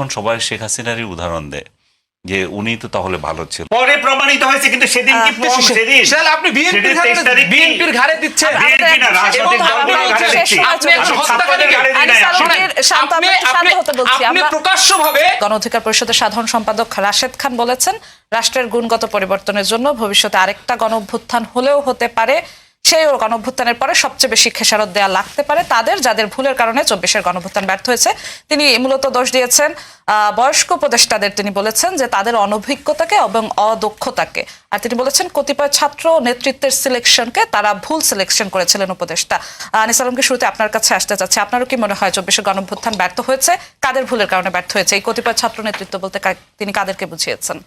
এখন সবাই শেখ হাসিনারই উদাহরণ দেয় যে উনি তো তাহলে ভালো ছিল পরে প্রমাণিত হয়েছে কিন্তু সেদিন সেদিন। আপনি বিএনপির কি? বিএনপির ঘাড়ে দিচ্ছেন? ঘাড়ে আপনি ঘাড়ে প্রকাশ্যভাবে গণ অধিকার পরিষদের সাধারণ সম্পাদক রাশেদ খান বলেছেন রাষ্ট্রের গুণগত পরিবর্তনের জন্য ভবিষ্যতে আরেকটা গণ অভ্যুত্থান হলেও হতে পারে। সেই গণ অভ্যুত্থানের পরে সবচেয়ে বেশি খেসারত দেওয়া লাগতে পারে তাদের, যাদের ভুলের কারণে চব্বিশের গণ অভ্যুত্থান ব্যর্থ হয়েছে। তিনি মূলত দোষ দিয়েছেন বয়স্ক উপদেষ্টাদের। তিনি বলেছেন যে তাদের অনভিজ্ঞতাকে এবং অদক্ষতাকে। আর তিনি বলেছেন, কতিপয় ছাত্র নেতৃত্বের সিলেকশনকে তারা ভুল সিলেকশন করেছিলেন উপদেষ্টা। আনিস আলমকে শুরুতে আপনার কাছে আসতে চাচ্ছি। আপনারও কি মনে হয় চব্বিশের গণ অভ্যুত্থান ব্যর্থ হয়েছে? কাদের ভুলের কারণে ব্যর্থ হয়েছে? এই কতিপয় ছাত্র নেতৃত্ব বলতে তিনি কাদেরকে বুঝিয়েছেন?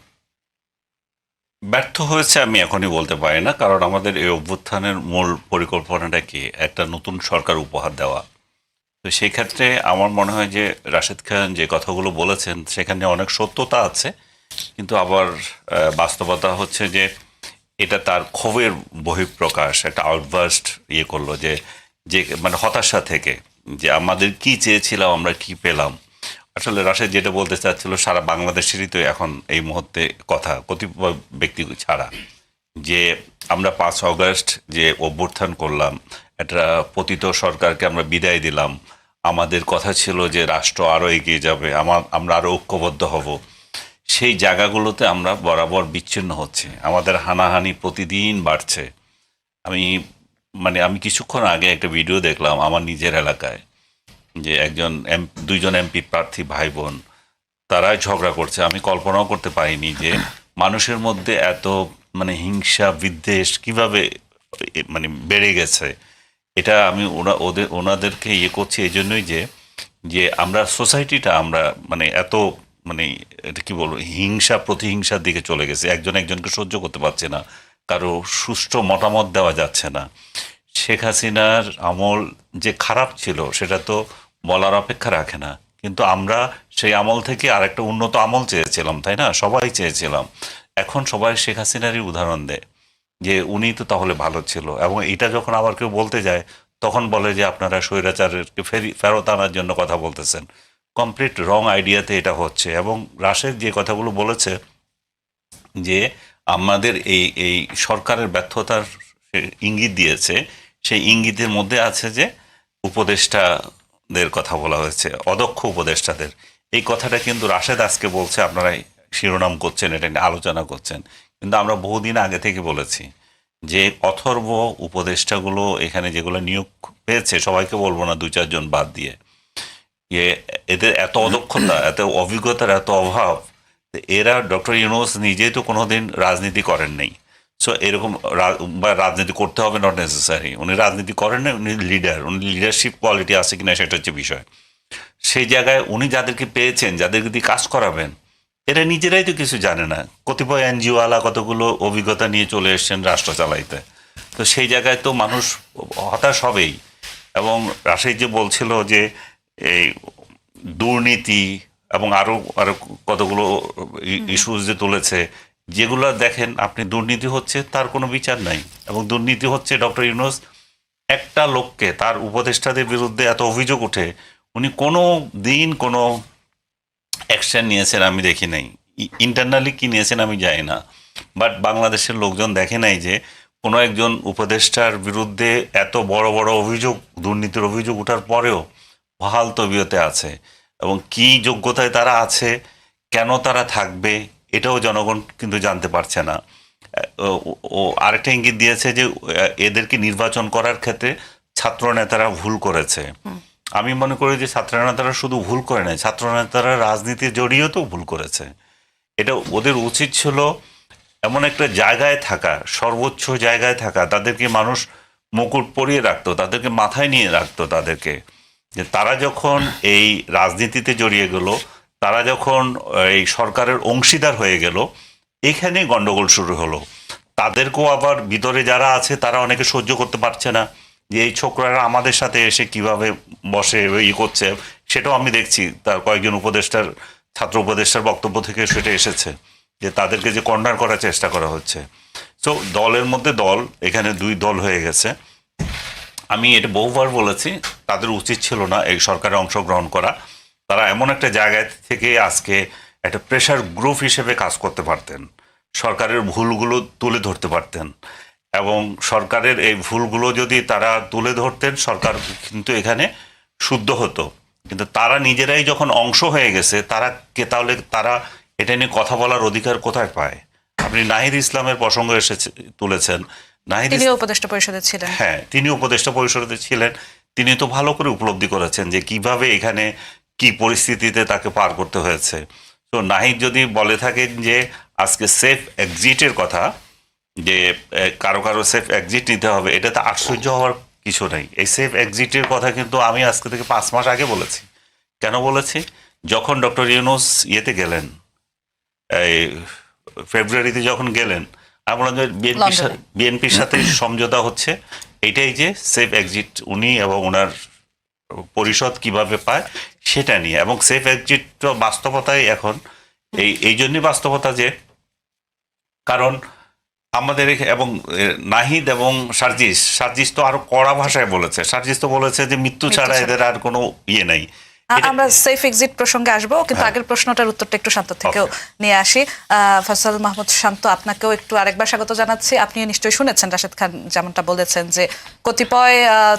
ব্যর্থ হয়েছে আমি এখনই বলতে পারি না, কারণ আমাদের এই অভ্যুত্থানের মূল পরিকল্পনাটা কি? একটা নতুন সরকার উপহার দেওয়া। তো সেই ক্ষেত্রে আমার মনে হয় যে রাশেদ খান যে কথাগুলো বলেছেন, সেখানে অনেক সত্যতা আছে, কিন্তু আবার বাস্তবতা হচ্ছে যে এটা তার ক্ষোভের বহিঃপ্রকাশ, একটা আউটবাস্ট ইয়ে করল যে যে মানে হতাশা থেকে, যে আমাদের কি চেয়েছিলাম, আমরা কি পেলাম। আসলে রাশেদ যেটা বলতে চাচ্ছিল, সারা বাংলাদেশেরই তো এখন এই মুহূর্তে কথা, কতিপয় ব্যক্তি ছাড়া। যে আমরা পাঁচ অগস্ট যে অভ্যুত্থান করলাম, একটা পতিত সরকারকে আমরা বিদায় দিলাম। আমাদের কথা ছিল যে রাষ্ট্র আরও এগিয়ে যাবে আমার আমরা আরও ঐক্যবদ্ধ হব। সেই জায়গাগুলোতে আমরা বরাবর বিচ্ছিন্ন হচ্ছে। আমাদের হানাহানি প্রতিদিন বাড়ছে। আমি মানে আমি কিছুক্ষণ আগে একটা ভিডিও দেখলাম আমার নিজের এলাকায়। যে একজন দুইজন এমপি প্রার্থী ভাই বোন তারাই ঝগড়া করছে। আমি কল্পনাও করতে পারিনি যে মানুষের মধ্যে এত মানে হিংসা, বিদ্বেষ কীভাবে মানে বেড়ে গেছে। এটা আমি ওনা, ওদের, ওনাদেরকে ইয়ে করছি এই জন্যই যে যে আমরা, সোসাইটিটা আমরা মানে এত মানে এটা কি বলব, হিংসা, প্রতিহিংসার দিকে চলে গেছে। একজন একজনকে সহ্য করতে পারছে না। কারও সুষ্ঠু মতামত দেওয়া যাচ্ছে না। শেখ হাসিনার আমল যে খারাপ ছিল, সেটা তো বলার অপেক্ষা রাখে না। কিন্তু আমরা সেই আমল থেকে আরেকটা উন্নত আমল চেয়েছিলাম, তাই না? সবাই চেয়েছিলাম। এখন সবাই শেখ হাসিনারই উদাহরণ দেয় যে উনি তো তাহলে ভালো ছিল। এবং এটা যখন আবার কেউ বলতে যায়, তখন বলে যে আপনারা স্বৈরাচারকে ফেরি, ফেরত আনার জন্য কথা বলতেছেন। কমপ্লিট রং আইডিয়াতে এটা হচ্ছে। এবং রাশেদ যে কথাগুলো বলেছে যে আমাদের এই এই সরকারের ব্যর্থতার ইঙ্গিত দিয়েছে, সেই ইঙ্গিতের মধ্যে আছে যে উপদেষ্টাদের কথা বলা হয়েছে, অদক্ষ উপদেষ্টাদের। এই কথাটা কিন্তু রাশেদ আজকে বলছে, আপনারা শিরোনাম করছেন, এটা নিয়ে আলোচনা করছেন। কিন্তু আমরা বহুদিন আগে থেকে বলেছি যে অথর্ব উপদেষ্টাগুলো এখানে যেগুলো নিয়োগ পেয়েছে, সবাইকে বলব না দু চারজন বাদ দিয়ে। যে এদের এত অদক্ষতা, এত অভিজ্ঞতার এত অভাব, এরা ডক্টর ইউনুস নিজেই তো কোনোদিন রাজনীতি করেন নাই। সো এরকম বা রাজনীতি করতে হবে নট নেসেসারি উনি রাজনীতি করেন না উনি লিডার উনি লিডারশিপ কোয়ালিটি আছে কিনা সেটা হচ্ছে বিষয়। সেই জায়গায় উনি যাদেরকে পেয়েছেন যাদেরকে দিয়ে কাজ করাবেন এরা নিজেরাই তো কিছু জানে না। কতিপয় এনজিওওয়ালা কতগুলো অভিজ্ঞতা নিয়ে চলে এসছেন রাষ্ট্র চালাইতে। তো সেই জায়গায় তো মানুষ হতাশ হবেই। এবং রাশেদ যে বলছিল যে এই দুর্নীতি এবং আরও আরও কতগুলো ইস্যুস যে তুলেছে যেগুলো দেখেন আপনি দুর্নীতি হচ্ছে, তার কোনো বিচার নাই। এবং দুর্নীতি হচ্ছে ডক্টর ইউনুস একটা লোককে, তার উপদেষ্টাদের বিরুদ্ধে এত অভিযোগ উঠে উনি কোনো দিন কোনো অ্যাকশন নিয়েছেন আমি দেখি নাই। ইন্টারনালি কি নিয়েছেন আমি জানি না। বাট বাংলাদেশের লোকজন দেখে নাই যে, কোনো একজন উপদেষ্টার বিরুদ্ধে এত বড় বড় অভিযোগ, দুর্নীতির অভিযোগ ওঠার পরেও বহাল তবিয়তে আছে। এবং কি যোগ্যতায় তারা আছে, কেন তারা থাকবে এটাও জনগণ কিন্তু জানতে পারছে না। ও- আরেকটা ইঙ্গিত দিয়েছে যে এদেরকে নির্বাচন করার ক্ষেত্রে ছাত্র নেতারা ভুল করেছে। আমি মনে করি যে ছাত্র নেতারা শুধু ভুল করে নাই ছাত্র নেতারা রাজনীতি জড়িয়েও তো ভুল করেছে। এটা ওদের উচিত ছিল এমন একটা জায়গায় থাকা সর্বোচ্চ জায়গায় থাকা তাদেরকে মানুষ মুকুট পরিয়ে রাখতো তাদেরকে মাথায় নিয়ে রাখতো তাদেরকে। যে তারা যখন এই রাজনীতিতে জড়িয়ে গেল তারা যখন এই সরকারের অংশীদার হয়ে গেল এখানে গন্ডগোল শুরু হলো। তাদেরকেও আবার ভিতরে যারা আছে, তারা অনেকে সহ্য করতে পারছে না যে এই ছোকরারা আমাদের সাথে এসে কীভাবে বসে ই করছে, সেটাও আমি দেখছি। তার কয়েকজন উপদেষ্টার, ছাত্র উপদেষ্টার বক্তব্য থেকে সেটা এসেছে যে তাদেরকে যে কর্নার করার চেষ্টা করা হচ্ছে। তো দলের মধ্যে দল, এখানে দুই দল হয়ে গেছে। আমি এটা বহুবার বলেছি, তাদের উচিত ছিল না এই সরকারে অংশগ্রহণ করা। তারা এমন একটা জায়গায় থেকে আজকে একটা প্রেশার গ্রুপ হিসেবে কাজ করতে পারতেন। সরকারের ভুলগুলো তুলে ধরতে পারতেন এবং সরকারের এই ভুলগুলো যদি তারা তুলে ধরতেন সরকার কিন্তু এখানে শুদ্ধ হতো। কিন্তু তারা নিজেরাই যখন অংশ হয়ে গেছে তারা কে তাহলে তারা এটা নিয়ে কথা বলার অধিকার কোথায় পায়? আপনি নাহিদ ইসলামের প্রসঙ্গ এসেছে তুলেছেন। নাহিদ তিনি উপদেষ্টা পরিষদে ছিলেন। হ্যাঁ তিনি উপদেষ্টা পরিষদে ছিলেন। তিনি তো ভালো করে উপলব্ধি করেছেন যে কীভাবে এখানে কি পরিস্থিতিতে তাকে পার করতে হয়েছে। তো নাহিদ যদি বলে থাকেন যে আজকে সেফ এক্সিটের কথা যে কারও কারও সেফ এক্সিট নিতে হবে এটাতে আশ্চর্য হওয়ার কিছু নেই। এই সেফ এক্সিটের কথা কিন্তু আমি আজকে থেকে পাঁচ মাস আগে বলেছি। কেন বলেছি? যখন ডক্টর ইউনুস ইয়েতে গেলেন এই ফেব্রুয়ারিতে যখন গেলেন আমি বললাম যে বিএনপির লন্ডনে। বিএনপির সাথে সমঝোতা হচ্ছে। এটাই যে সেফ এক্সিট উনি এবং ওনার পরিষদ কীভাবে পায় সেটা নিয়ে এবং সেফ এক্সিট তো বাস্তবতাই এখন। এই এই জন্যই বাস্তবতা যে কারণ আমাদের এবং নাহিদ এবং সার্জিস সার্জিস তো আরও কড়া ভাষায় বলেছে। সার্জিস তো বলেছে যে মৃত্যু ছাড়া। এদের আর কোনো ইয়ে নেই। আমরা সেফ এক্সিট প্রসঙ্গে আসব কিন্তু হ্যাঁ। আগের প্রশ্নটার উত্তরটা একটু শান্ত থেকেও নিয়ে আসি। আহ, ফয়সাল মাহমুদ শান্ত আপনাকেও একটু আরেকবার স্বাগত জানাচ্ছি। আপনি নিশ্চয়ই শুনেছেন রাশেদ খান যেমনটা বলেছেন যে কতিপয়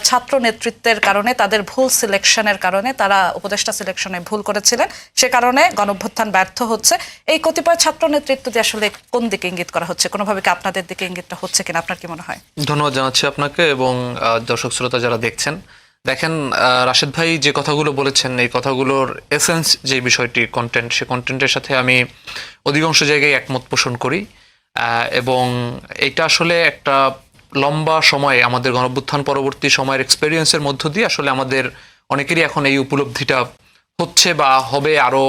ছাত্র নেতৃত্বের কারণে তাদের ভুল সিলেকশনের কারণে তারা উপদেষ্টা সিলেকশনে ভুল করেছিলেন। সে কারণে গণঅভ্যুত্থান ব্যর্থ হচ্ছে। এই কতিপয় ছাত্র নেতৃত্ব দিয়ে আসলে কোন দিকে ইঙ্গিত করা হচ্ছে? কোনোভাবে কি আপনাদের দিকে ইঙ্গিতটা হচ্ছে কিনা? আপনার কি মনে হয়? ধন্যবাদ জানাচ্ছি আপনাকে এবং দর্শক শ্রোতা যারা দেখছেন দেখেন রাশেদ ভাই যে কথাগুলো বলেছেন, এই কথাগুলোর এসেন্স যে বিষয়টি কন্টেন্ট সে কন্টেন্টের সাথে আমি অধিকাংশ জায়গায় একমত পোষণ করি। এবং এটা আসলে একটা লম্বা সময়, আমাদের গণভ্যুত্থান পরবর্তী সময়ের এক্সপেরিয়েন্সের মধ্য দিয়ে আসলে আমাদের অনেকেরই এখন এই উপলব্ধিটা হচ্ছে বা হবে আরও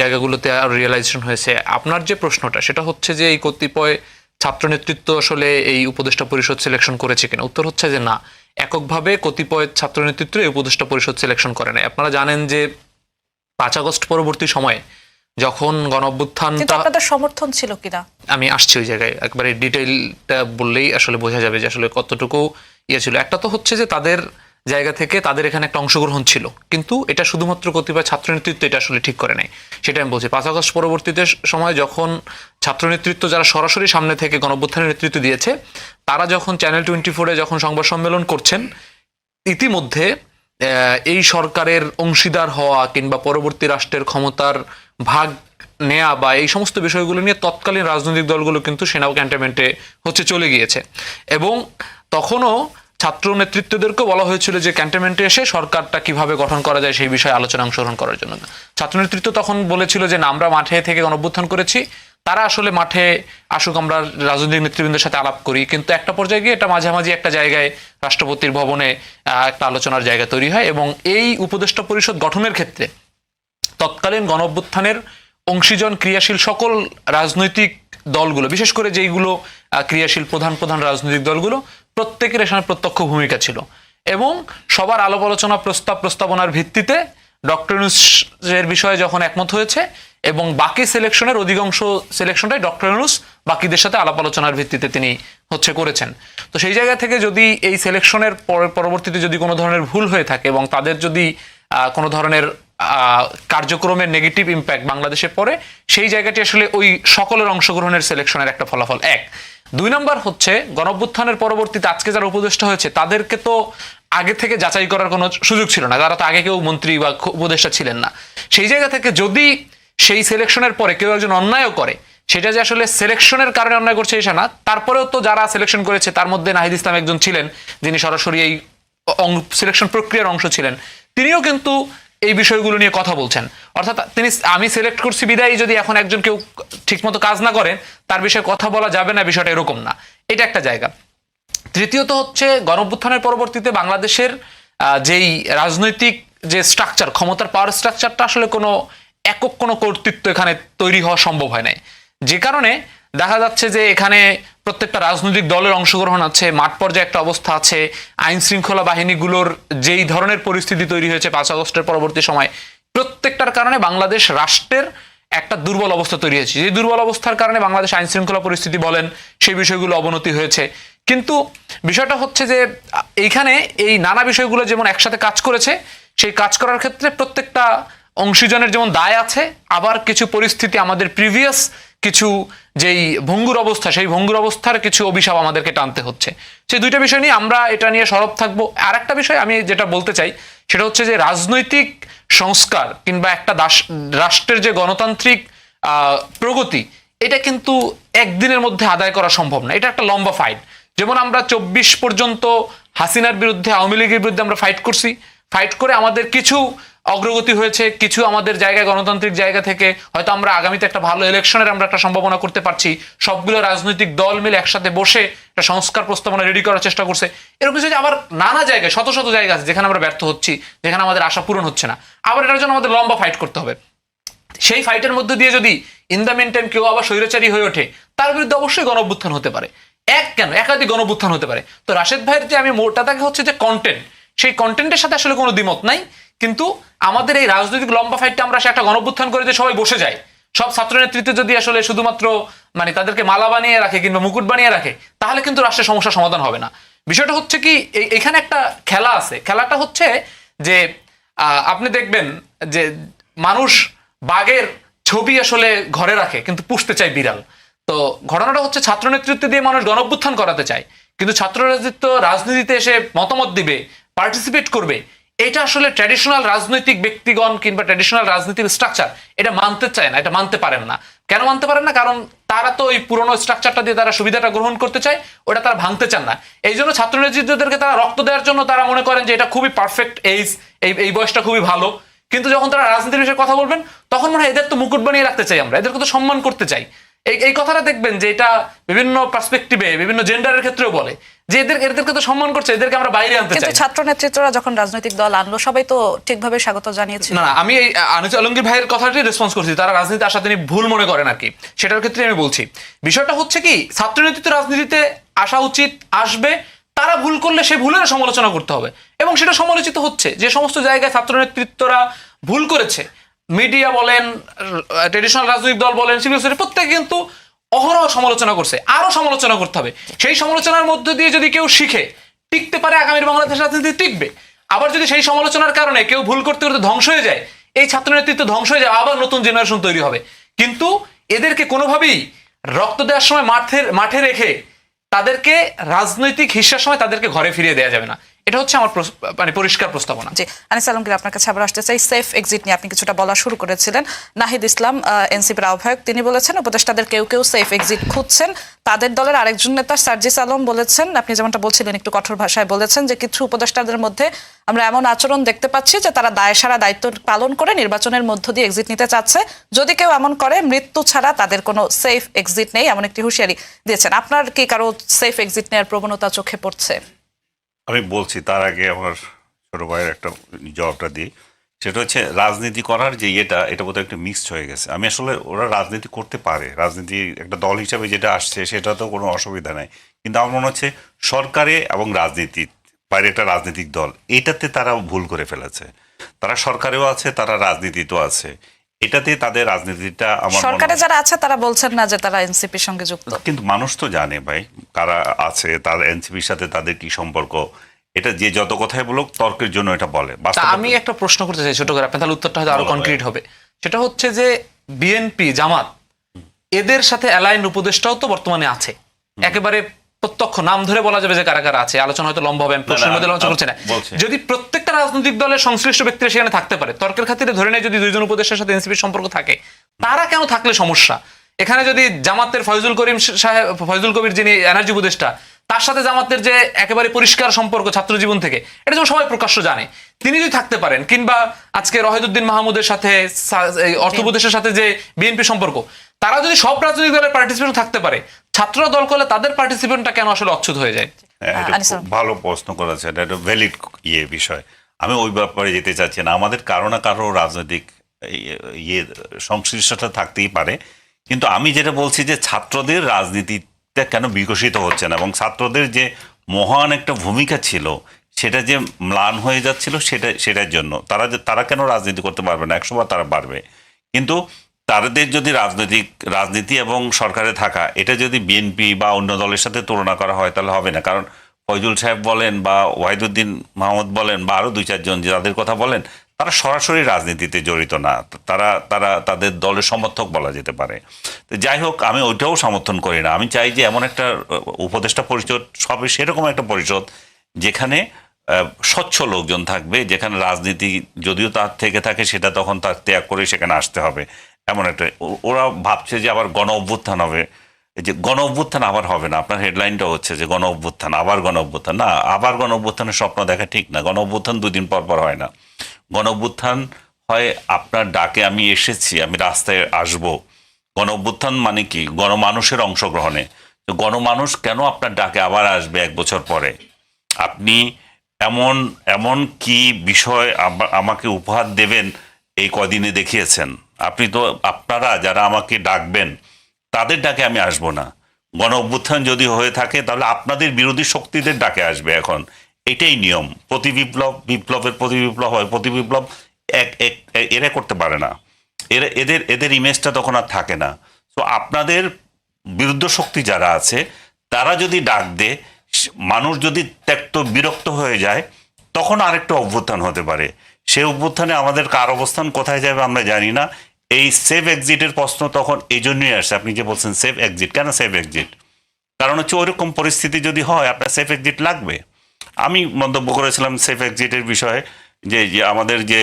জায়গাগুলোতে আরও রিয়েলাইজেশন হয়েছে। আপনার যে প্রশ্নটা, সেটা হচ্ছে যে এই কতিপয় ছাত্র নেতৃত্ব আসলে এই উপদেষ্টা পরিষদ সিলেকশন করেছে কিনা? উত্তর হচ্ছে যে না। এককভাবে কতিপয় ছাত্র নেতৃত্ব এই উপদেষ্টা পরিষদ সিলেকশন করে নেয় আপনারা জানেন যে পাঁচ আগস্ট পরবর্তী সময়ে যখন গণ অভ্যুত্থানটা আপনাদের সমর্থন ছিল কিনা? আমি আসছি ওই জায়গায়। একবারে ডিটেইলটা বললেই আসলে বোঝা যাবে যে আসলে কতটুকু ইয়ে ছিল। একটা তো হচ্ছে যে তাদের জায়গা থেকে তাদের এখানে একটা অংশগ্রহণ ছিল। কিন্তু এটা শুধুমাত্র কতিপয় ছাত্র নেতৃত্ব এটা আসলে ঠিক করে নাই। সেটা আমি বলছি, পাঁচ আগস্ট পরবর্তীতে সময় যখন ছাত্র নেতৃত্ব যারা সরাসরি সামনে থেকে গণঅভ্যুত্থানের নেতৃত্ব দিয়েছে, তারা যখন চ্যানেল টোয়েন্টি ফোরে যখন সংবাদ সম্মেলন করছেন, ইতিমধ্যে এই সরকারের অংশীদার হওয়া কিংবা পরবর্তী রাষ্ট্রের ক্ষমতার ভাগ নেয়া বা এই সমস্ত বিষয়গুলো নিয়ে তৎকালীন রাজনৈতিক দলগুলো কিন্তু সেনাও ক্যান্টনমেন্টে হচ্ছে চলে গিয়েছে। এবং তখনও ছাত্র নেতৃত্বদেরকেও বলা হয়েছিল যে ক্যান্টনমেন্টে এসে সরকারটা কীভাবে গঠন করা যায় সেই বিষয়ে আলোচনা অংশগ্রহণ করার জন্য। ছাত্র নেতৃত্ব তখন বলেছিল যে, না, আমরা মাঠে থেকে গণঅভ্যুত্থান করেছি। তারা আসলে মাঠে আসুক, আমরা রাজনৈতিক নেতৃবৃন্দের সাথে আলাপ করি। কিন্তু একটা পর্যায়ে গিয়ে এটা মাঝামাঝি একটা জায়গায় রাষ্ট্রপতির ভবনে একটা আলোচনার জায়গা তৈরি হয় এবং এই উপদেষ্টা পরিষদ গঠনের ক্ষেত্রে তৎকালীন গণঅভ্যুত্থানের অংশীজন ক্রিয়াশীল সকল রাজনৈতিক দলগুলো, বিশেষ করে যেইগুলো ক্রিয়াশীল প্রধান প্রধান রাজনৈতিক দলগুলো, প্রত্যেকের এখানে প্রত্যক্ষ ভূমিকা ছিল। এবং সবার আলাপ আলোচনা প্রস্তাব প্রস্তাবনার ভিত্তিতে ডক্টর বিষয়ে যখন একমত হয়েছে এবং বাকি সিলেকশনের অধিকাংশ সিলেকশনটাই ডক্টর ইউনুস বাকিদের সাথে আলাপ আলোচনার ভিত্তিতে তিনি হচ্ছে করেছেন। তো সেই জায়গা থেকে যদি এই সিলেকশনের পরবর্তীতে যদি কোনো ধরনের ভুল হয়ে থাকে এবং তাদের যদি কোনো ধরনের কার্যক্রমের নেগেটিভ ইম্প্যাক্ট বাংলাদেশে পড়ে, সেই জায়গাটি আসলে ওই সকলের অংশগ্রহণের সিলেকশনের একটা ফলাফল। এক। দুই নম্বর হচ্ছে, গণঅভ্যুত্থানের পরবর্তীতে আজকে যারা উপদেষ্টা হয়েছে, তাদেরকে তো আগে থেকে যাচাই করার কোনো সুযোগ ছিল না। তারা তো আগে কেউ মন্ত্রী বা উপদেষ্টা ছিলেন না। সেই জায়গা থেকে যদি সেই সিলেকশনের পরে কেউ একজন অন্যায়ও করে, সেটা যে আসলে সিলেকশনের কারণে অন্যায় করছে এটা না, তারপরেও তো যারা সিলেকশন করেছে, তার মধ্যে নাহিদ ইসলাম একজন ছিলেন, যিনি সরাসরি এই সিলেকশন প্রক্রিয়ার অংশ ছিলেন, তিনিও কিন্তু এই বিষয়গুলো নিয়ে কথা বলছেন। অর্থাৎ তিনি আমি সিলেক্ট করছি বিদায়ী, যদি এখন একজন কেউ ঠিকমতো কাজ না করেন, তার বিষয়ে কথা বলা যাবে না, বিষয়টা এরকম না। এটা একটা জায়গা। তৃতীয়ত হচ্ছে গণঅভ্যুত্থানের পরবর্তীতে বাংলাদেশের যেই রাজনৈতিক যে স্ট্রাকচার ক্ষমতার পাওয়ার স্ট্রাকচারটা আসলে কোনো একক কোনো কর্তৃত্ব এখানে তৈরি হওয়া সম্ভব হয় নাই। যে কারণে দেখা যাচ্ছে যে এখানে প্রত্যেকটা রাজনৈতিক দলের অংশগ্রহণ আছে, মাঠ পর্যায়ে একটা অবস্থা আছে, আইন শৃঙ্খলা বাহিনীগুলোর যেই ধরনের পরিস্থিতি তৈরি হয়েছে পাঁচ আগস্টের পরবর্তী সময়, প্রত্যেকটার কারণে বাংলাদেশ রাষ্ট্রের একটা দুর্বল অবস্থা তৈরি হয়েছে। যে দুর্বল অবস্থার কারণে বাংলাদেশ আইন শৃঙ্খলা পরিস্থিতি বলেন, সেই বিষয়গুলো অবনতি হয়েছে। কিন্তু বিষয়টা হচ্ছে যে এইখানে এই নানা বিষয়গুলো যেমন একসাথে কাজ করেছে, সেই কাজ করার ক্ষেত্রে প্রত্যেকটা অংশীজনের যেমন দায় আছে, আবার কিছু পরিস্থিতি আমাদের প্রিভিয়াস কিছু যেই ভঙ্গুর অবস্থা, সেই ভঙ্গুর অবস্থার কিছু অভিশাপ আমাদেরকে টানতে হচ্ছে। সেই দুইটা বিষয় নিয়ে আমরা এটা নিয়ে সরব থাকব। আর একটা বিষয় আমি যেটা বলতে চাই, সেটা হচ্ছে যে রাজনৈতিক সংস্কার কিংবা একটা রাষ্ট্রের যে গণতান্ত্রিক প্রগতি, এটা কিন্তু একদিনের মধ্যে আদায় করা সম্ভব না। এটা একটা লম্বা ফাইট যেমন আমরা চব্বিশ পর্যন্ত হাসিনার বিরুদ্ধে, আওয়ামী লীগের বিরুদ্ধে আমরা ফাইট করছি। ফাইট করে আমাদের কিছু অগ্রগতি হয়েছে, কিছু আমাদের জায়গায়, গণতান্ত্রিক জায়গা থেকে হয়তো আমরা আগামীতে একটা ভালো ইলেকশনের আমরা একটা সম্ভাবনা করতে পারছি। সবগুলো রাজনৈতিক দল মিলে একসাথে বসে একটা সংস্কার প্রস্তাবনা রেডি করার চেষ্টা করছে। এরকম কিছু আবার নানা জায়গায়, শত শত জায়গা আছে যেখানে আমরা ব্যর্থ হচ্ছি, যেখানে আমাদের আশা পূরণ হচ্ছে না। আবার এটার জন্য আমাদের লম্বা ফাইট করতে হবে। সেই ফাইটের মধ্যে দিয়ে যদি ইন দ্য মেন টাইম কেউ আবার স্বৈরাচারী হয়ে ওঠে, তার বিরুদ্ধে অবশ্যই গণ অভ্যুত্থান হতে পারে। এক কেন? একাধিক গণ অভ্যুত্থান হতে পারে। তো রাশেদ ভাইয়ের যে আমি মোটা থাকে হচ্ছে যে কন্টেন্ট সেই কন্টেন্টের সাথে আসলে কোনো দ্বিমত নাই। কিন্তু আমাদের এই রাজনৈতিক লম্বা ফাইটটা আমরা একটা গণ অভ্যুত্থান করে যে সবাই বসে যায়। সব ছাত্র নেতৃত্বে যদি আসলে শুধুমাত্র মানে তাদেরকে মালা বানিয়ে রাখে কিংবা মুকুট বানিয়ে রাখে, তাহলে কিন্তু রাষ্ট্রের সমস্যার সমাধান হবে না। বিষয়টা হচ্ছে কি এখানে একটা খেলা আছে। খেলাটা হচ্ছে যে আপনি দেখবেন যে মানুষ বাঘের ছবি আসলে ঘরে রাখে, কিন্তু পুষতে চায় বিড়াল। তো ঘটনাটা হচ্ছে ছাত্র নেতৃত্ব দিয়ে মানুষ গণঅভ্যুত্থান করাতে চায়। কিন্তু ছাত্র রাজনীতিতে এসে মতামত দিবে পার্টিসিপেট করবে। এটা আসলে ট্র্যাডিশনাল রাজনৈতিক ব্যক্তিগণ কিংবা ট্র্যাডিশনাল রাজনৈতিক স্ট্রাকচার এটা মানতে চায় না, এটা মানতে পারেন না। কেন মানতে পারেন না? কারণ তারা তো ওই পুরনো স্ট্রাকচারটা দিয়ে তারা সুবিধাটা গ্রহণ করতে চায়, ওটা তারা ভাঙতে চান না। এই জন্য ছাত্র নেতৃত্বদেরকে তারা রক্ত দেওয়ার জন্য তারা মনে করেন যে এটা খুবই পারফেক্ট এজ এই এই বয়সটা খুবই ভালো। কিন্তু যখন তারা রাজনীতির বিষয়ে কথা বলবেন, তখন মনে হয় এদের তো মুকুট বানিয়ে রাখতে চাই আমরা, এদেরকে তো সম্মান করতে চাই। এই এই কথাটা দেখবেন যে এটা বিভিন্ন পার্সপেক্টিভে বিভিন্ন জেন্ডারের ক্ষেত্রেও বলে যে এদের এদেরকে তো সম্মান করছে এদেরকে আমরা বাইরে আনতে চাই ছাত্র নেতৃত্বরা যখন রাজনৈতিক দল আনলো সবাই তো ঠিকভাবে স্বাগত জানিয়েছে না আমি এই আনিস আলমগীর ভাইয়ের কথাটি রেসপন্স করছি। তারা রাজনীতি আসা তিনি ভুল মনে করেন আর কি সেটার ক্ষেত্রে আমি বলছি। বিষয়টা হচ্ছে কি ছাত্র নেতৃত্ব রাজনীতিতে আসা উচিত আসবে তারা ভুল করলে সেই ভুলের সমালোচনা করতে হবে। এবং সেটা সমালোচিত হচ্ছে। যে সমস্ত জায়গায় ছাত্র নেতৃত্বরা ভুল করেছে মিডিয়া বলেন ট্রেডিশনাল রাজনৈতিক দল বলেন সিভিল সোসাইটি প্রত্যেকে কিন্তু অহরহ সমালোচনা করছে, আরও সমালোচনা করতে হবে। সেই সমালোচনার মধ্য দিয়ে যদি কেউ শিখে, টিকতে পারে আগামীর বাংলাদেশ রাজনীতি টিকবে। আবার যদি সেই সমালোচনার কারণে কেউ ভুল করতে করতে ধ্বংস হয়ে যায়, এই ছাত্র নেতৃত্ব ধ্বংস হয়ে যায় আবার নতুন জেনারেশন তৈরি হবে। কিন্তু এদেরকে কোনোভাবেই রক্ত দেওয়ার সময় মাঠের, মাঠে রেখে তাদেরকে রাজনৈতিক হিসার সময় তাদেরকে ঘরে ফিরিয়ে দেওয়া যাবে না। এটা হচ্ছে আমার মানে পরিষ্কার প্রস্তাবনা। জি, আনিস আলমগীর, আপনার কাছে আবার আসতে চাই। সেফ এক্সিট নিয়ে আপনি কিছুটা বলা শুরু করেছিলেন। নাহিদ ইসলাম এনসিপির আহ্বায়ক, তিনি বলেছেন, উপদেষ্টাদের কেউ কেউ সেফ এক্সিট খুঁজছেন। তাদের দলের আরেকজন নেতা সার্জিস আলম বলেছেন, আপনি যেমনটা বলছিলেন একটু কঠোর ভাষায় বলেছেন, যে কিছু উপদেষ্টাদের মধ্যে আমরা এমন আচরণ দেখতে পাচ্ছি যে তারা দায় সারা দায়িত্ব পালন করে নির্বাচনের মধ্য দিয়ে এক্সিট নিতে চাচ্ছে। যদি কেউ এমন করে, মৃত্যু ছাড়া তাদের কোনো সেফ এক্সিট নেই, এমন একটি হুঁশিয়ারি দিয়েছেন। আপনার কি কারও সেফ এক্সিট নেওয়ার প্রবণতা চোখে পড়ছে? আমি বলছি, তার আগে আমার ছোট ভাইয়ের একটা জবাবটা দিই। সেটা হচ্ছে, রাজনীতি করার যে ইয়েটা, এটা বোধহয় একটু মিক্সড হয়ে গেছে। আমি আসলে, ওরা রাজনীতি করতে পারে। রাজনীতি একটা দল হিসাবে যেটা আসছে, সেটা তো কোনো অসুবিধা নাই। কিন্তু আমার মনে হচ্ছে, সরকারে এবং রাজনীতি, বাইরে একটা রাজনৈতিক দল, এটাতে তারা ভুল করে ফেলেছে। তারা সরকারেও আছে, তারা রাজনীতিতেও আছে। এটাতে তাদের রাজনীতিটা আমার সরকারে যারা আছে তারা বলছেন না যে তারা এনসিপির সঙ্গে যুক্ত। কিন্তু মানুষ তো জানে ভাই কারা আছে তার এনসিপির সাথে তাদের কি সম্পর্ক। এটা যে যত কথাই বলুক তর্কের জন্য এটা বলে। আমি একটা প্রশ্ন করতে চাই ছোট করে আপনি তাহলে উত্তরটা হয়তো আরও কনক্রিট হবে। সেটা হচ্ছে যে বিএনপি জামাত এদের সাথে অ্যালাইন উপদেষ্টাও তো বর্তমানে আছে। একেবারে প্রত্যক্ষ নাম ধরে বলা যাবে যে কারা কারা আছে। আলোচনা হয়তো লম্বা হবে আমি প্রশ্নের মধ্যে আলোচনা করছি না। যদি প্রত্যেকটা রাজনৈতিক দলের সংশ্লিষ্ট ব্যক্তিরা সেখানে থাকতে পারে তর্কের খাতিরে ধরে নেয় যদি দুইজন উপদেষ্টার সাথে এনসিপির সম্পর্ক থাকে। তারা কেন থাকলে সমস্যা? এখানে যদি জামাতের ফয়জুল করিম সাহেব ফয়জুল কবির যিনি এনার্জি উপদেষ্টা তার সাথে জামাতের যে একেবারে পরিষ্কার সম্পর্ক ছাত্র জীবন থেকে এটা যেমন সবাই প্রকাশ্য জানে। তিনি যদি থাকতে পারেন কিংবা আজকে রহিদুদ্দিন মাহমুদের সাথে অর্থ উপদেশের সাথে যে বিএনপি সম্পর্ক তারা যদি সব রাজনৈতিক দলের পার্টিসিপেন্ট থাকতে পারে ছাত্ররা দল করলে তাদের পার্টিসিপেন্টটা কেন আসলে অচ্ছুত হয়ে যায়? হ্যাঁ। ভালো প্রশ্ন করেছে এটা একটা ভ্যালিড ইয়ে বিষয়। আমি ওই ব্যাপারে যেতে চাচ্ছি না। আমাদের কারও না কারও রাজনৈতিক ইয়ে- ইয়ে সংশ্লিষ্টতা থাকতেই পারে। কিন্তু আমি যেটা বলছি যে ছাত্রদের রাজনীতিটা কেন বিকশিত হচ্ছে না? এবং ছাত্রদের যে মহান একটা ভূমিকা ছিল সেটা যে ম্লান হয়ে যাচ্ছিল সেটা সেটার জন্য। তারা যে তারা কেন রাজনীতি করতে পারবে না? একসময় তারা পারবে। কিন্তু তাদের যদি রাজনৈতিক, রাজনীতি এবং সরকারে থাকা, এটা যদি বিএনপি বা অন্য দলের সাথে তুলনা করা হয়, তাহলে হবে না। কারণ ফয়জুল সাহেব বলেন বা ওয়াহিদুদ্দিন মাহমুদ বলেন বা আরও দুই, চারজন যাদের কথা বলেন, তারা সরাসরি রাজনীতিতে জড়িত না। তারা তারা তাদের দলের সমর্থক বলা যেতে পারে। তো যাই হোক, আমি ওইটাও সমর্থন করি না। আমি চাই যে এমন একটা উপদেষ্টা পরিষদ সবে সেরকম একটা পরিষদ যেখানে স্বচ্ছ লোকজন থাকবে, যেখানে রাজনীতি যদিও তার থেকে থাকে, সেটা তখন তার ত্যাগ করে সেখানে আসতে হবে। এমন একটা ওরা ভাবছে যে আবার গণ অভ্যুত্থান হবে। এই যে গণ অভ্যুত্থান আবার হবে না, আপনার হেডলাইনটা হচ্ছে যে গণ অভ্যুত্থান, আবার গণ অভ্যুত্থান। না, আবার গণ অভ্যুত্থানের স্বপ্ন দেখা ঠিক না, গণ অভ্যুত্থান দুদিন পর পর হয় না। গণ অভ্যুত্থান হয় আপনার ডাকে আমি এসেছি, আমি রাস্তায় আসব। গণ অভ্যুত্থান মানে কি? গণমানুষের অংশগ্রহণে। গণমানুষ কেন আপনার ডাকে আবার আসবে এক বছর পরে? আপনি এমন এমন কি বিষয় আমাকে উপহার দেবেন, এই কদিনে দেখিয়েছেন? আপনি তো, আপনারা যারা আমাকে ডাকবেন তাদের ডাকে আমি আসব না। গণ অভ্যুত্থান যদি হয়ে থাকে, তাহলে আপনাদের বিরোধী শক্তিদের ডাকে আসবে এখন। এটাই নিয়ম। প্রতি বিপ্লব, বিপ্লবের প্রতি বিপ্লব হয়। প্রতি বিপ্লব এক এক, এরা করতে পারে না। এরা, এদের এদের ইমেজটা তখন আর থাকে না। তো আপনাদের বিরুদ্ধ শক্তি যারা আছে, তারা যদি ডাক দেয় মানুষ যদি ত্যক্ত, বিরক্ত হয়ে যায়, তখন আরেকটা অভ্যুত্থান হতে পারে। সেই অভ্যুত্থানে আমাদের কার অবস্থান, কোথায় যাবে আমরা জানি না। এই সেফ এক্সিটের প্রশ্ন তখন এই জন্যই আসছে আপনি যে বলছেন সেফ এক্সিট কেন সেফ এক্সিট কারণ হচ্ছে ওরকম পরিস্থিতি যদি হয়, আপনার সেফ এক্সিট লাগবে। আমি মন্তব্য করেছিলাম সেফ এক্সিটের বিষয়ে, যে আমাদের যে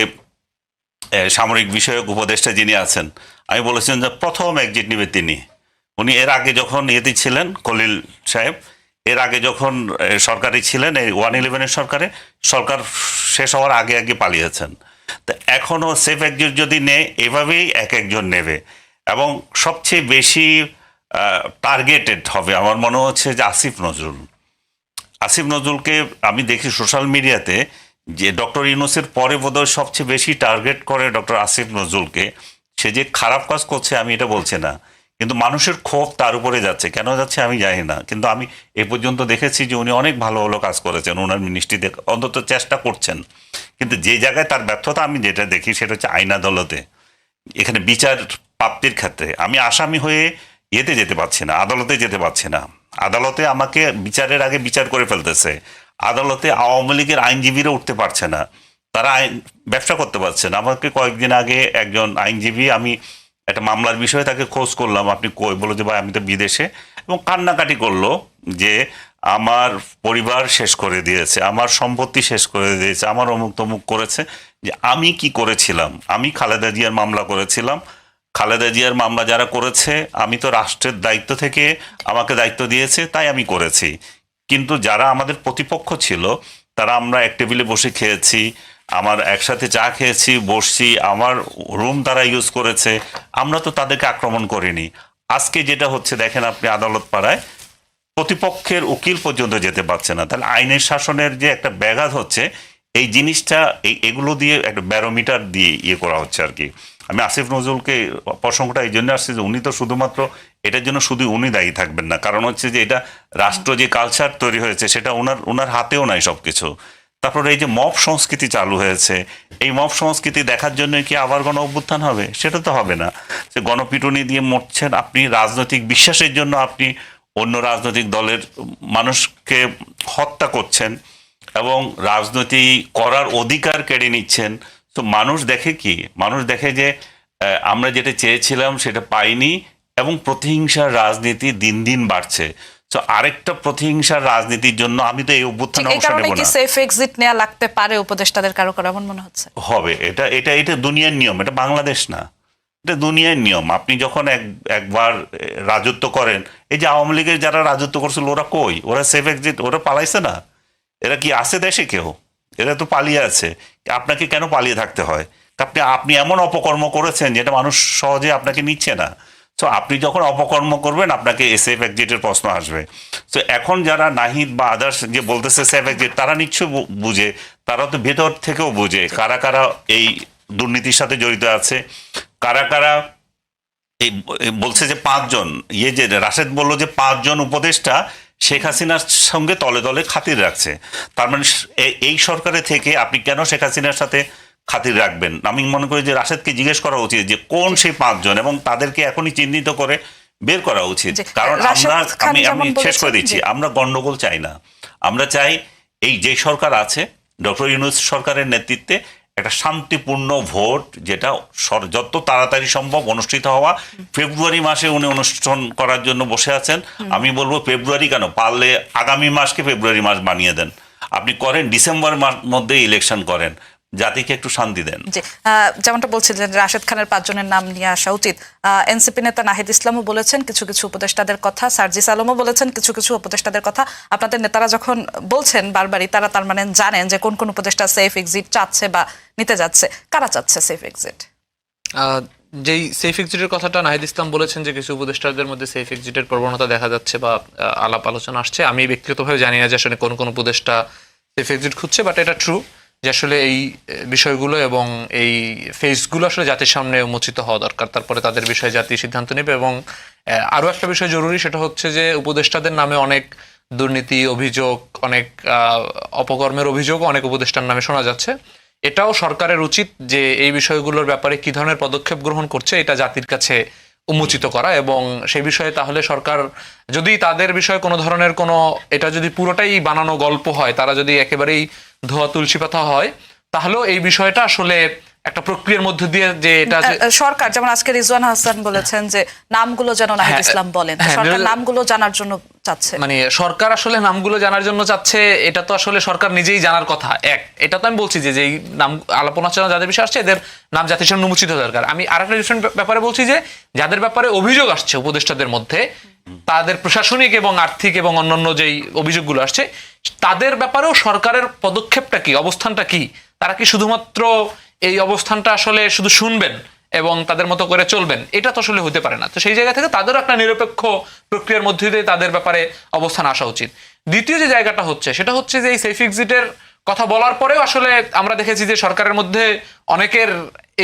সামরিক বিষয়ক উপদেষ্টা যিনি আছেন, আমি বলেছিলাম যে প্রথম এক্সিট নেবে তিনি। উনি এর আগে যখন ইয়েতে ছিলেন কলিল সাহেব, এর আগে যখন সরকারি ছিলেন, এই ওয়ান ইলেভেনের সরকারে, সরকার শেষ হওয়ার আগে আগে পালিয়েছেন। তো এখনও সেফ একজন যদি নেয়, এভাবেই এক একজন নেবে। এবং সবচেয়ে বেশি টার্গেটেড হবে। আমার মনে হচ্ছে যে আসিফ নজরুল। আসিফ নজরুলকে আমি দেখি সোশ্যাল মিডিয়াতে যে ডক্টর ইউনুসের পরে বোধহয় সবচেয়ে বেশি টার্গেট করে ডক্টর আসিফ নজরুলকে। সে যে খারাপ কাজ করছে, আমি এটা বলছি না। কিন্তু মানুষের ক্ষোভ তার উপরে যাচ্ছে। কেন যাচ্ছে আমি জানি না। কিন্তু আমি এ পর্যন্ত দেখেছি যে উনি অনেক ভালো ভালো কাজ করেছেন। ওনার মিনিস্ট্রিতে অন্তত চেষ্টা করছেন। কিন্তু যে জায়গায় তার ব্যর্থতা আমি যেটা দেখি সেটা হচ্ছে আইন আদালতে। এখানে বিচার প্রাপ্তির ক্ষেত্রে। আমি আসামি হয়ে ইয়েতে যেতে পারছি না, আদালতে যেতে পারছি না। আদালতে আমাকে বিচারের আগে বিচার করে ফেলতেছে। আদালতে আওয়ামী লীগের আইনজীবীরা উঠতে পারছে না। তারা আইন ব্যবসা করতে পারছে না। আমাকে কয়েকদিন আগে একজন আইনজীবী, আমি একটা মামলার বিষয়ে তাকে খোঁজ করলাম। আপনি কই বলো যে, ভাই, আমি তো বিদেশে। এবং কান্নাকাটি করল যে আমার পরিবার শেষ করে দিয়েছে, আমার সম্পত্তি শেষ করে দিয়েছে, আমার অমুক তমুক করেছে। যে আমি কি করেছিলাম? আমি খালেদা জিয়ার মামলা করেছিলাম। খালেদা জিয়ার মামলা যারা করেছে, আমি তো রাষ্ট্রের দায়িত্ব থেকে আমাকে দায়িত্ব দিয়েছে, তাই আমি করেছি। কিন্তু যারা আমাদের প্রতিপক্ষ ছিল, তারা আমরা এক টেবিলে বসে খেয়েছি, আমার একসাথে চা খেয়েছি, বসছি, আমার রুম তারা ইউজ করেছে, আমরা তো তাদেরকে আক্রমণ করিনি। আজকে যেটা হচ্ছে, দেখেন আপনি আদালত পাড়ায় প্রতিপক্ষের উকিল পর্যন্ত যেতে পারছে না। তাহলে আইনের শাসনের যে একটা ব্যাঘাত হচ্ছে, এই জিনিসটা, এই এগুলো দিয়ে একটা ব্যারোমিটার দিয়ে ইয়ে করা হচ্ছে আর কি। আমি আসিফ নজরুলকে প্রসঙ্গটা এই জন্য আসছি যে উনি তো শুধুমাত্র এটার জন্য শুধু উনি দায়ী থাকবেন না। কারণ হচ্ছে যে এটা রাষ্ট্র যে কালচার তৈরি হয়েছে, সেটা ওনার ওনার হাতেও নাই সব কিছু তারপরে এই যে মব সংস্কৃতি চালু হয়েছে, এই মব সংস্কৃতি দেখার জন্য কি আবার গণ অভ্যুত্থান হবে? সেটা তো হবে না। যে গণপিটুনি দিয়ে মরছেন, আপনি রাজনৈতিক বিশ্বাসের জন্য আপনি অন্য রাজনৈতিক দলের মানুষকে হত্যা করছেন এবং রাজনীতি করার অধিকার কেড়ে নিচ্ছেন। তো মানুষ দেখে কি? মানুষ দেখে যে আমরা যেটা চেয়েছিলাম সেটা পাইনি এবং প্রতিহিংসার রাজনীতি দিন দিন বাড়ছে। তো আরেকটা প্রতিহিংসার রাজনীতির জন্য আমি তো এই অভ্যুত্থানে অংশ নেব না। সেফ এক্সিট নেওয়া লাগতে পারে উপদেষ্টাদের কারও কারও এমন মনে হচ্ছে? হবে। এটা এটা এটা দুনিয়ার নিয়ম। এটা বাংলাদেশ না। এটা দুনিয়ার নিয়ম। আপনি যখন এক, একবার রাজত্ব করেন, এই যে আওয়ামী লীগের যারা রাজত্ব করছিল, ওরা কই? ওরা সেফ এক্সিট ওরা পালাইছে না? এরা কি আছে দেশে কেউ? এরা তো পালিয়ে আছে। আপনাকে কেন পালিয়ে থাকতে হয়? আপনি আপনি এমন অপকর্ম করেছেন যেটা মানুষ সহজে আপনাকে নিচ্ছে না। তো আপনি যখন অপকর্ম করবেন, আপনাকে সেফ এক্সিটের প্রশ্ন আসবে। তো এখন যারা নাহিদ বা আদার্স যে বলতেছে সেফ এক্সিট তারা নিশ্চয় বুঝে। তারা তো ভেতর থেকেও বুঝে কারা কারা এই দুর্নীতির সাথে জড়িত আছে। কারা কারা? এই বলছে যে পাঁচজন। ইয়ে যে রাশেদ বলল যে পাঁচজন উপদেষ্টা শেখ হাসিনার সঙ্গে তলে তলে খাতির রাখছে। তার মানে এই সরকারে থেকে আপনি কেন শেখ হাসিনার সাথে খাতির রাখবেন? আমি মনে করি যে রাশেদকে জিজ্ঞেস করা উচিত যে কোন সেই পাঁচজন এবং তাদেরকে এখনই চিহ্নিত করে বের করা উচিত। কারণ আমরা আমি আমি শেষ করে দিচ্ছি। আমরা গন্ডগোল চাই না। আমরা চাই এই যে সরকার আছে ডক্টর ইউনুস সরকারের নেতৃত্বে একটা শান্তিপূর্ণ ভোট যেটা যত তাড়াতাড়ি সম্ভব অনুষ্ঠিত হওয়া। ফেব্রুয়ারি মাসে উনি অনুষ্ঠান করার জন্য বসে আছেন। আমি বলব ফেব্রুয়ারি কেন? পারলে আগামী মাসকে ফেব্রুয়ারি মাস বানিয়ে দেন। আপনি করেন ডিসেম্বর মাস মধ্যে ইলেকশন করেন। জাতিকে একটু শান্তি দেন। জি যেমনটা বলছিলেন যে রাশেদ খানের পাঁচজনের নাম নিয়ে আসা উচিত। এনসিপি নেতা নাহিদ ইসলামও বলেছেন কিছু কিছু উপদেষ্টাদের কথা সার্জিস আলমও বলেছেন কিছু কিছু উপদেষ্টাদের কথা। আপনাদের নেতারা যখন বলছেন বারবারই তারা তার মানে জানেন যে কোন কোন উপদেষ্টা সেফ এক্সিট চাচ্ছে বা নিতে যাচ্ছে। কারা চাচ্ছে সেফ এক্সিট? আহ, যেই সেফ এক্সিটের কথাটা নাহিদ ইসলাম বলেছেন যে কিছু উপদেষ্টাদের মধ্যে সেফ এক্সিটের প্রবণতা দেখা যাচ্ছে বা আলাপ আলোচনা আসছে আমি ব্যক্তিগতভাবে জানি না যে আসলে কোন কোন উপদেষ্টা সেফ এক্সিট খুঁজছে বাট এটা ট্রু যে আসলে এই বিষয়গুলো এবং এই ফেসগুলো আসলে জাতির সামনে উন্মোচিত হওয়া দরকার। তারপরে তাদের বিষয়ে জাতি সিদ্ধান্ত নেবে এবং আরও একটা বিষয় জরুরি সেটা হচ্ছে যে উপদেষ্টাদের নামে অনেক দুর্নীতি অভিযোগ, অনেক অপকর্মের অভিযোগ অনেক উপদেষ্টার নামে শোনা যাচ্ছে। এটাও সরকারের উচিত যে এই বিষয়গুলোর ব্যাপারে কি ধরনের পদক্ষেপ গ্রহণ করছে, এটা জাতির কাছে উন্মোচিত করা এবং সেই বিষয়ে তাহলে সরকার, যদি তাদের বিষয়ে কোনো ধরনের কোনো, এটা যদি পুরোটাই বানানো গল্প হয়, তারা যদি একেবারেই ধোয়া তুলসী পাতা হয়, তাহলেও এই বিষয়টা আসলে একটা প্রক্রিয়ার মধ্যে দিয়ে যে এটা সরকার যেমন আজকে রিজওয়ান হাসান বলেছেন যে নামগুলো যেন নাহিদ হ্যাঁ, ইসলাম বলেন। হ্যাঁ, সরকার নামগুলো জানার জন্য চাচ্ছে। মানে সরকার আসলে নামগুলো জানার জন্য চাচ্ছে এটা তো আসলে সরকার নিজেই জানার কথা এক। এটা তো আমি বলছি যে যেই নাম আলাপন আলোচনা যাদের বিষয় আসছে এদের নাম জাতির সামনে উন্মোচিত দরকার। আমি আর একটা ডিফারেন্ট ব্যাপারে বলছি যে যাদের ব্যাপারে অভিযোগ আসছে উপদেষ্টাদের মধ্যে তাদের প্রশাসনিক এবং আর্থিক এবং অন্যান্য যেই অভিযোগগুলো আসছে তাদের ব্যাপারেও সরকারের পদক্ষেপটা কি অবস্থানটা কি তারা কি শুধুমাত্র এই অবস্থানটা আসলে শুধু শুনবেন এবং তাদের মতো করে চলবেন, এটা তো আসলে হতে পারে না। তো সেই জায়গা থেকে তাদেরও একটা নিরপেক্ষ প্রক্রিয়ার মধ্যে দিয়ে তাদের ব্যাপারে অবস্থান আসা উচিত। দ্বিতীয় যে জায়গাটা হচ্ছে, সেটা হচ্ছে যে এই সেফ এক্সিটের কথা বলার পরেও আসলে আমরা দেখেছি যে সরকারের মধ্যে অনেকের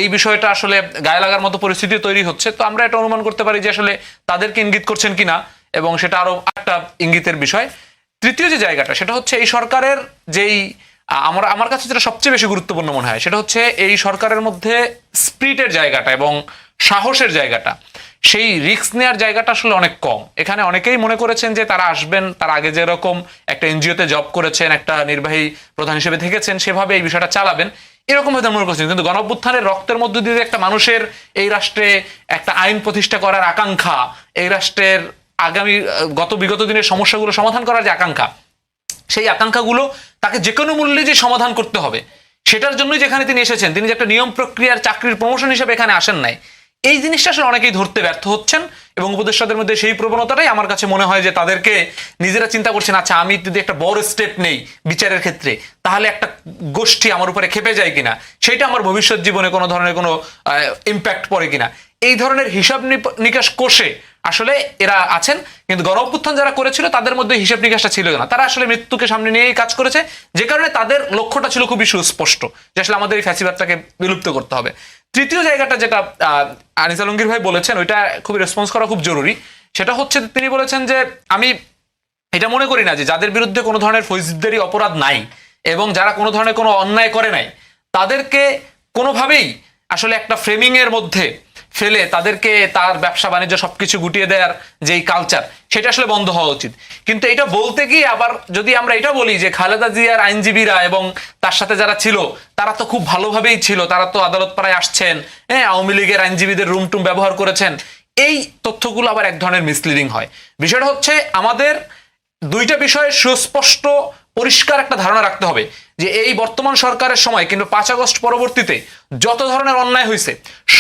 এই বিষয়টা আসলে গায়ে লাগার মতো পরিস্থিতি তৈরি হচ্ছে। তো আমরা এটা অনুমান করতে পারি যে আসলে তাদেরকে ইঙ্গিত করছেন কিনা এবং সেটা আরও একটা ইঙ্গিতের বিষয়। তৃতীয় যে জায়গাটা, সেটা হচ্ছে এই সরকারের যেই আমার আমার কাছে যেটা সবচেয়ে বেশি গুরুত্বপূর্ণ মনে হয়, সেটা হচ্ছে এই সরকারের মধ্যে স্পিরিটের জায়গাটা এবং সাহসের জায়গাটা। সেই রিস্ক নেওয়ার জায়গাটা আসলে অনেক কম। এখানে অনেকেই মনে করেছেন যে তারা আসবেন, তার আগে যেরকম একটা এনজিওতে জব করেছেন, একটা নির্বাহী প্রধান হিসেবে থেকেছেন, সেভাবে এই বিষয়টা চালাবেন। এরকম হয়তো মনে করছেন, কিন্তু গণঅভ্যুত্থানের রক্তের মধ্য দিয়ে একটা মানুষের এই রাষ্ট্রে একটা আইন প্রতিষ্ঠা করার আকাঙ্ক্ষা, এই রাষ্ট্রের আগামী গত, বিগত দিনের সমস্যাগুলো সমাধান করার যে আকাঙ্ক্ষা সেই আকাঙ্ক্ষাগুলো তাকে যে কোনো মূল্যে যে সমাধান করতে হবে, সেটার জন্যই যেখানে তিনি এসেছেন, তিনি যে একটা নিয়ম প্রক্রিয়ার চাকরির প্রমোশন হিসেবে এখানে আসেন নাই। এই জিনিসটা আসলে অনেকেই ধরতে ব্যর্থ হচ্ছেন এবং উপদেষ্টাদের মধ্যে সেই প্রবণতাটাই আমার কাছে মনে হয় যে তাদেরকে নিজেরা চিন্তা করছেন আচ্ছা আমি যদি একটা বড় স্টেপ নেই বিচারের ক্ষেত্রে, তাহলে একটা গোষ্ঠী আমার উপরে খেপে যায় কিনা? সেটা আমার ভবিষ্যৎ জীবনে কোনো ধরনের কোনো ইম্প্যাক্ট পড়ে কিনা? এই ধরনের হিসাব নিকাশ কোষে আসলে এরা আছেন, কিন্তু গণ অভ্যুত্থান যারা করেছিল, তাদের মধ্যে হিসাব নিকাশটা ছিল না তারা আসলে মৃত্যুকে সামনে নিয়েই কাজ করেছে, যে কারণে তাদের লক্ষ্যটা ছিল খুবই সুস্পষ্ট, যে আসলে আমাদের এই ফ্যাসিবাদটাকে বিলুপ্ত করতে হবে। তৃতীয় জায়গাটা যেটা আনিস আলমগীর ভাই বলেছেন, ওইটা খুবই রেসপন্স করা খুব জরুরি। সেটা হচ্ছে তিনি বলেছেন যে, আমি এটা মনে করি না যে যাদের বিরুদ্ধে কোনো ধরনের ফৌজদারি অপরাধ নাই এবং যারা কোনো ধরনের কোনো অন্যায় করে নাই, তাদেরকে কোনোভাবেই আসলে একটা ফ্রেমিংয়ের মধ্যে ফেলে তাদেরকে তার ব্যবসা বাণিজ্য সবকিছু গুটিয়ে দেওয়ার যেই কালচার সেটা আসলে বন্ধ হওয়া উচিত। কিন্তু এটা বলতে গিয়ে আবার যদি আমরা এটা বলি যে খালেদা জিয়ার আইনজীবীরা এবং তার সাথে যারা ছিল, তারা তো খুব ভালোভাবেই ছিল, তারা তো আদালত পাড়ায় আসছেন হ্যাঁ আওয়ামী লীগের আইনজীবীদের রুম টুম ব্যবহার করেছেন, এই তথ্যগুলো আবার এক ধরনের মিসলিডিং হয়। বিষয়টা হচ্ছে আমাদের দুইটা বিষয়ে সুস্পষ্ট, পরিষ্কার একটা ধারণা রাখতে হবে। যে এই বর্তমান সরকারের সময়, কিন্তু পাঁচ আগস্ট পরবর্তীতে যত ধরনের অন্যায় হয়েছে,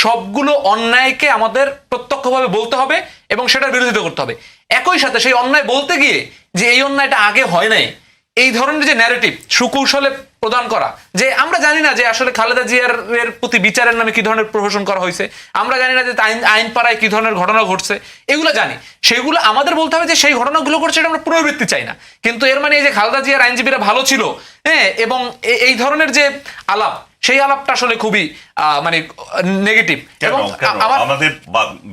সবগুলো অন্যায়কে আমাদের প্রত্যক্ষভাবে বলতে হবে এবং সেটার বিরোধিতা করতে হবে। একই সাথে সেই অন্যায় বলতে গিয়ে যে এই অন্যায়টা আগে হয় নাই এই ধরনের যে ন্যারেটিভ সুকৌশলে প্রদান করা, যে আমরা জানি না যে আসলে খালেদা জিয়ার এর প্রতি বিচারের নামে কি ধরনের প্রহসন করা হয়েছে, আমরা জানি না যে আইন আইন পাড়ায় কি ধরনের ঘটনা ঘটছে, এগুলো জানি। সেগুলো আমাদের বলতে হবে যে সেই ঘটনাগুলো ঘটছে এটা আমরা পুনরাবৃত্তি চাই না। কিন্তু এর মানে এই যে খালেদা জিয়ার আইনজীবীরা ভালো ছিল হ্যাঁ এবং এই ধরনের যে আলাপ সেই আলাপটা আসলে খুবই মানে নেগেটিভ এবং আমাদের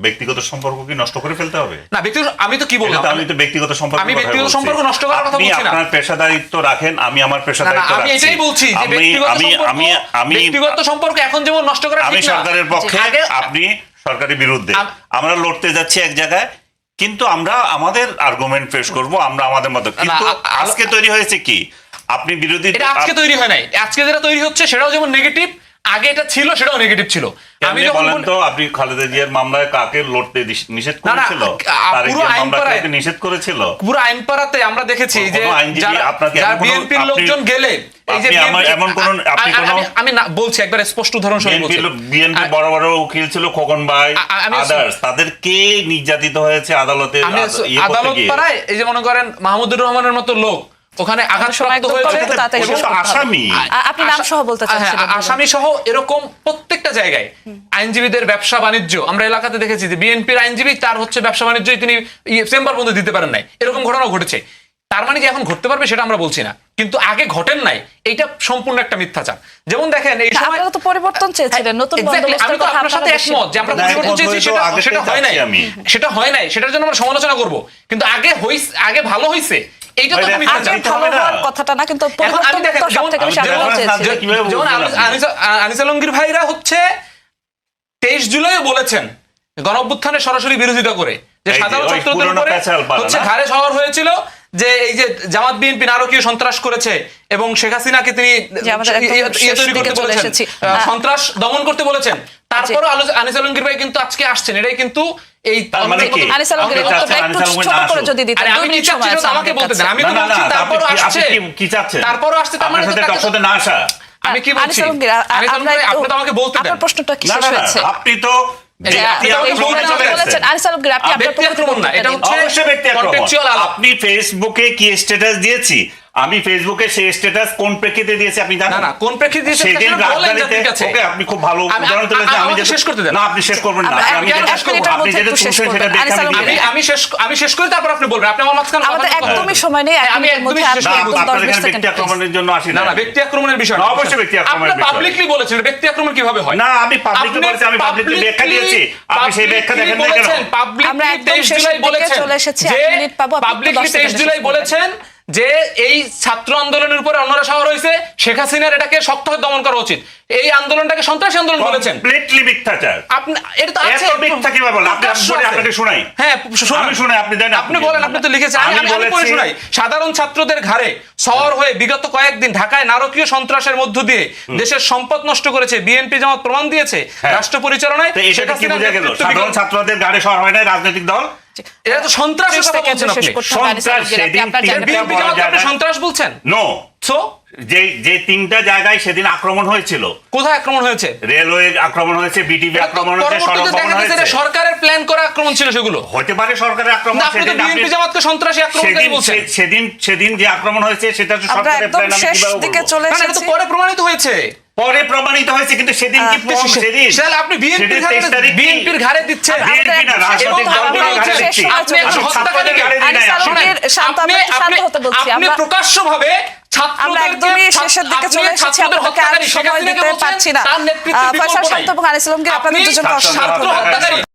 ব্যক্তিগত সম্পর্ক কি নষ্ট করে ফেলতে হবে? না ব্যক্তিগত আমি তো কি বললাম? আমি তো ব্যক্তিগত সম্পর্ক আমি ব্যক্তিগত সম্পর্ক নষ্ট করার কথা বলছি না। আপনার পেশাদারিত্ব রাখেন আমি আমার পেশাদারিত্ব আমি এটাই বলছি যে ব্যক্তিগত আমি আমি আমি ব্যক্তিগত সম্পর্ক এখন যেমন নষ্ট করা আমি ঠিক না সরকারের পক্ষে আপনি সরকারের বিরুদ্ধে। আমরা লড়তে যাচ্ছি এক জায়গায় কিন্তু আমরা আমাদের আর্গুমেন্ট পেশ করব আমরা আমাদের মতো। কিন্তু আজকে তৈরি হয়েছে কি? আপনি বিরোধী এটা আজকে তৈরি হয় নাই। আজকে যেটা তৈরি হচ্ছে সেটাও যেমন নেগেটিভ আগে এটা ছিল সেটাও নেগেটিভ ছিল। আমি বলেন তো আপনি খালেদা জিয়ার মামলায় কাকে লড়তে নিষেধ করেছিল? পুরো আইন পাড়ায়- নিষেধ করেছিল? পুরো আইন পাড়াতে আমরা দেখেছি যে যারা- বিএনপির লোকজন গেলে এমন কোনো- আপনি আমি- বলছি একবার স্পষ্ট উদাহরণ সহ বিএনপি বলছি। বিএনপি বড় বড় উকিল ছিল খোকন ভাই আদার্স তাদের কে নির্যাতিত হয়েছে আদালতে ইয়ে আদালত পাড়ায় এই যে মনে করেন মাহমুদুর রহমানের মতো লোক ওখানে আঘাতপ্রাপ্ত হয়েছে। আসামি। আপনি নাম সহ বলতে হ্যাঁ, চাচ্ছিলেন বলুন। আসামি সহ এরকম প্রত্যেকটা জায়গায় আইনজীবীদের ব্যবসা বাণিজ্য আমরা এলাকাতে দেখেছি যে বিএনপির আইনজীবী তার হচ্ছে ব্যবসা বাণিজ্যই তিনি চেম্বার বন্ধ দিতে পারেন নাই এরকম ঘটনা ঘটেছে তার মানে যে এখন ঘটতে পারবে সেটা আমরা বলছি না কিন্তু আগে ঘটেন নাই এইটা সম্পূর্ণ একটা মিথ্যাচার যেমন দেখেন এই সময় তো পরিবর্তন চেয়েছিলেন নতুন আমি তো আপনার সাথে একমত যে আমরা পরিবর্তন চেয়েছি সেটা সেটা হয় নাই আমি। সেটা হয় নাই সেটার জন্য আমরা সমালোচনা করব কিন্তু আগে হইছে আগে ভালো হইছে এইটা তো ভালো হওয়ার কথাটা না কিন্তু যেমন আনিস- ভাইরা হচ্ছে তেইশ জুলাই বলেছেন গণ সরাসরি বিরোধিতা করে। যে সাধারণ ছাত্রদের উপরে হচ্ছে? ঘাড়ে শহর হয়েছিল যে এই যে জামাত বিএনপি নারকীয় সন্ত্রাস করেছে এবং শেখ হাসিনাকে তিনি ইয়ে- ইয়ে। সন্ত্রাস দমন করতে বলেছেন। তারপরও আলো- আনিস আলমগীর ভাই কিন্তু আজকে আসছেন এটাই কিন্তু এই তার মানে কি? আনিস আলমগীর আপনি উত্তরটা একটু ছোট করে যদি দিতেন আরে আমি কি চাচ্ছি আমাকে বলতে দেন? আমি তো না না বলছি তারপরও কি- আপনি আসছে। কি- কি চাচ্ছেন? তারপরও আসছে তার মানে তো সাথে তাকে- না আসা। আমি কি বলছি? আনিস আলমগীর আপনি তো আমাকে বলতে দেন। আপনার প্রশ্নটা হয়েছে তো। আপনি ফেসবুকে কি স্ট্যাটাস দিয়েছি? আমি ফেসবুকে সেই স্ট্যাটাস কোন প্রেক্ষিতে দিয়েছি আপনি জানেন না, না, কোন প্রেক্ষিতে দিয়েছেন সেদিন সেটা বলেন রাজধানীতে কাছে। ওকে আপনি খুব ভালো উদাহরণ তুলেছেন আমি শেষ করতে দেন। না আপনি শেষ করবেন না আমি যেটা এক আপনি যেটা শেষ শুনছেন সেটা দিবেন। আমি আমি শেষ আমি শেষ করি তারপর আপনি বলবেন আপনি আমার মাঝখানে আমাদের একদমই সময় নেই হ্যাঁ, আমি একদমই শেষ করব। আপনার এখানে ব্যক্তি আক্রমণের জন্য আসি না না ব্যক্তি আক্রমণের বিষয় না, অবশ্যই ব্যক্তি আক্রমণের বিষয় আপনি পাবলিকলি বলেছেন ব্যক্তি আক্রমণ কীভাবে হয় না, আমি আপনি বলেছি, আমি publicly ব্যাখ্যা দিয়েছি। আপনি সেই ব্যাখ্যা দেখেন নাই কেন? আমরা একদম 23 জুলাই বলেছেন চলে এসেছি, যে এক মিনিট পাবো, আপনি একটু publicly দশ 23 জুলাই বলেছেন যে এই ছাত্র আন্দোলনের উপরে অন্যরা শহর হয়েছে শেখ হাসিনার এটাকে শক্তভাবে দমন করা উচিত। এই আন্দোলনটাকে সন্ত্রাসী আন্দোলন বলেছেন। কমপ্লিটলি মিথ্যাচার। আপনি এটা তো আছে। মিথ্যা কীভাবে বলেন? আপনি- আপনি- আপনাকে শোনাই। হ্যাঁ। আমি আপনি দেন, আপনি বলেন আপনি তো লিখেছেন। আমি আমি আমি পড়ে শোনাই। সাধারণ ছাত্রদের ঘাড়ে শহর হয়ে বিগত কয়েকদিন ঢাকায় নারকীয় সন্ত্রাসের মধ্য দিয়ে দেশের সম্পদ নষ্ট করেছে বিএনপি জামাত প্রমাণ দিয়েছে হ্যাঁ। রাষ্ট্র পরিচালনায় এটা কি বোঝা গেল? সাধারণ ছাত্রদের গাড়ি শহর হয় না রাজনৈতিক দল? এটা তো সন্ত্রাসের কথা বলছেন আপনি। সন্ত্রাস আপনি সন্ত্রাস বলছেন? নো সো যে যে তিনটা জায়গায় সেদিন আক্রমণ হয়েছিল। কোথায় আক্রমণ হয়েছে? রেলওয়ে আক্রমণ হয়েছে বিটিভি আক্রমণ হয়েছে সড়ক সরকারের প্ল্যান করা আক্রমণ ছিল সেগুলো। হতে পারে সরকারের আক্রমণ সেদিন আপনি- বিএনপি জামাতকে সন্ত্রাসী আক্রমণকারী সেদিন বলছেন? সেদিন সেদিন যে আক্রমণ হয়েছে সেটা তো সরকারের প্ল্যান আমি কীভাবে বলব? না, না, এটা তো পরে প্রমাণিত হয়েছে। পরে প্রমাণিত হয়েছে কিন্তু সেদিন কি আপনি সেদিন আপনি বিএনপির ঘরে ঘাড়ে 23 তারিখ কি? বিএনপির ঘাড়ে দিচ্ছেন। আপনি প্রকাশ্যভাবে আপনাদের আপনি দুজনকে